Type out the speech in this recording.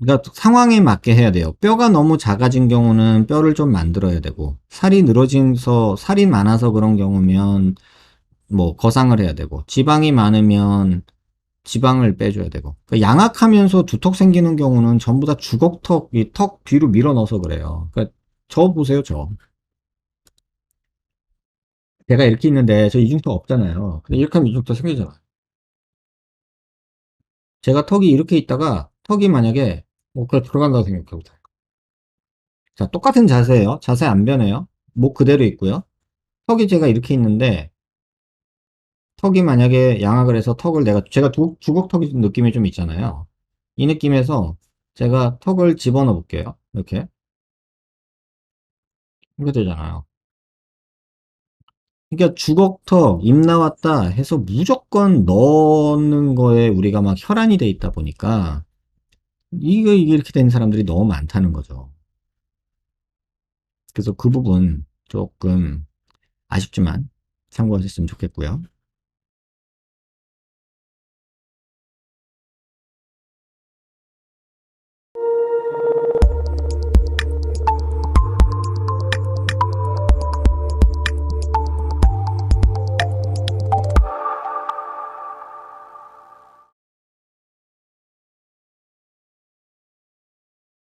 그러니까 상황에 맞게 해야 돼요. 뼈가 너무 작아진 경우는 뼈를 좀 만들어야 되고, 살이 늘어져서, 살이 많아서 그런 경우면, 뭐, 거상을 해야 되고, 지방이 많으면, 지방을 빼줘야 되고. 그러니까 양악하면서 두턱 생기는 경우는 전부 다 주걱턱, 이 턱 뒤로 밀어 넣어서 그래요. 그러니까 저 보세요, 저. 제가 이렇게 있는데, 저 이중턱 없잖아요. 근데 이렇게 하면 이중턱 생기잖아 요. 제가 턱이 이렇게 있다가, 턱이 만약에, 뭐, 그래 들어간다고 생각해보세요. 자, 똑같은 자세예요. 자세 안 변해요. 목 그대로 있고요. 턱이 제가 이렇게 있는데, 턱이 만약에 양악을 해서 턱을 내가, 제가 두, 주걱턱이 느낌이 좀 있잖아요. 이 느낌에서 제가 턱을 집어넣어 볼게요. 이렇게. 이렇게 되잖아요. 그러니까 주걱턱, 입 나왔다 해서 무조건 넣는 거에 우리가 막 혈안이 돼 있다 보니까, 이게 이렇게 된 사람들이 너무 많다는 거죠. 그래서 그 부분 조금 아쉽지만 참고하셨으면 좋겠고요.